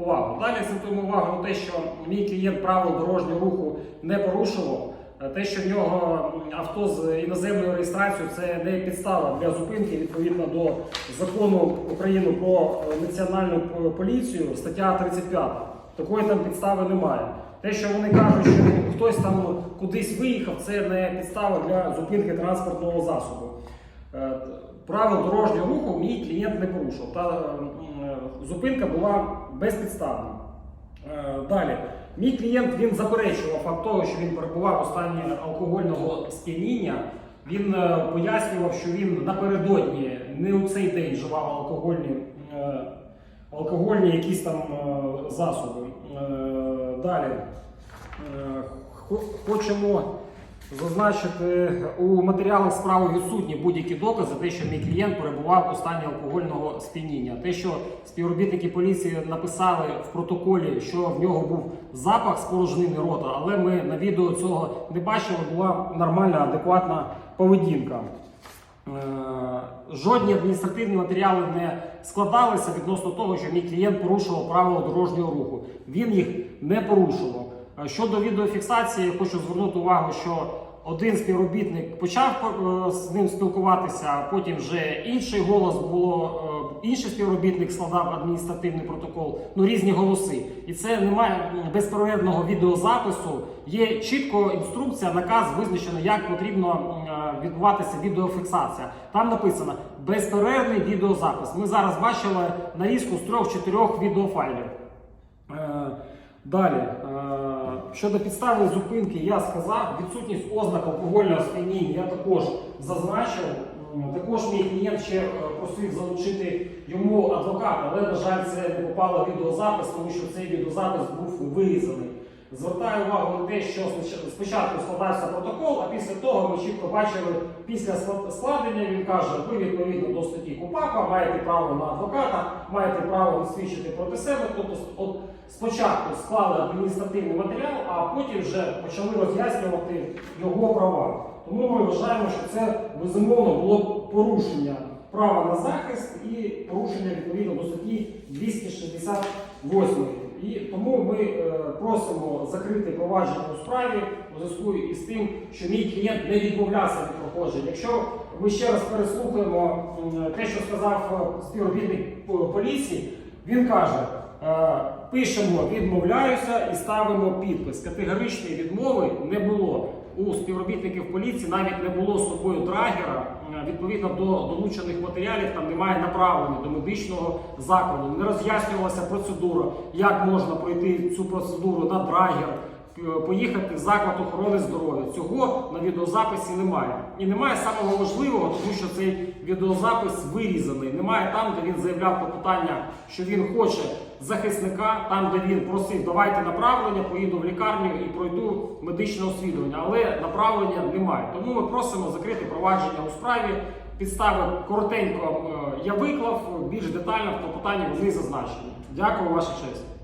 увагу. Далі акцентуємо увагу на те, що мій клієнт правил дорожнього руху не порушував. Е, Те, що в нього авто з іноземною реєстрацією, це не підстава для зупинки відповідно до закону України про е, національну поліцію, стаття 35. Такої там підстави немає. Те, що вони кажуть, що хтось там кудись виїхав, це не підстава для зупинки транспортного засобу. Е, Правил дорожнього руху мій клієнт не порушив. Та е, зупинка була безпідставна. Е, Далі. Мій клієнт він заперечував факт того, що він перебував у стані алкогольного сп'яніння. Він е, пояснював, що він напередодні не у цей день вживав алкогольні, е, алкогольні якісь там е, засоби. Е, Далі. Е, Хочемо зазначити у матеріалах справи відсутні будь-які докази, те, що мій клієнт перебував у стані алкогольного сп'яніння. Те, що співробітники поліції написали в протоколі, що в нього був запах з порожнини рота, але ми на відео цього не бачили, була нормальна, адекватна поведінка. Е, Жодні адміністративні матеріали не складалися відносно того, що мій клієнт порушував правила дорожнього руху. Він їх не порушував. Е, Щодо відеофіксації, хочу звернути увагу, що один співробітник почав е, з ним спілкуватися, а потім вже інший голос було, е, інший співробітник складав адміністративний протокол, ну різні голоси. І це немає безперервного відеозапису. Є чітко інструкція, наказ визначено, як потрібно е, відбуватися відеофіксація. Там написано безперервний відеозапис. Ми зараз бачили нарізку з трьох-чотирьох відеофайлів. Далі, щодо підстави зупинки, я сказав, відсутність ознак алкогольного сп'яніння я також зазначив. Також мій клієнт ще е, просив залучити йому адвоката, але, на жаль, це не попало відеозапис, тому що цей відеозапис був вирізаний. Звертаю увагу на те, що спочатку складався протокол, а після того ми чітко бачили, після склад- складення він каже, ви відповідно до статті КУПАПа маєте право на адвоката, маєте право свідчити проти себе. Тобто, от спочатку склали адміністративний матеріал, а потім вже почали роз'яснювати його права. Тому ми вважаємо, що це безумовно було порушення права на захист і порушення відповідно до статті 268. І тому ми е, просимо закрити провадження у справі у зв'язку із тим, що мій клієнт не відмовлявся від проходження. Якщо ми ще раз переслухаємо те, що сказав е, співробітник поліції, він каже: е, пишемо відмовляюся і ставимо підпис. Категоричної відмови не було. У співробітників поліції навіть не було з собою драгера. Відповідно до долучених матеріалів, там немає направлення до медичного закладу. Не роз'яснювалася процедура, як можна пройти цю процедуру на драгер, поїхати в заклад охорони здоров'я. Цього на відеозаписі немає. І немає самого важливого, тому що цей відеозапис вирізаний. Немає там, де він заявляв про питання, що він хоче захисника, там, де він просив, давайте направлення, поїду в лікарню і пройду медичне освідування. Але направлення немає. Тому ми просимо закрити провадження у справі. Підстави коротенько е, я виклав, більш детально в клопотанні вони зазначені. Дякую, ваша честь.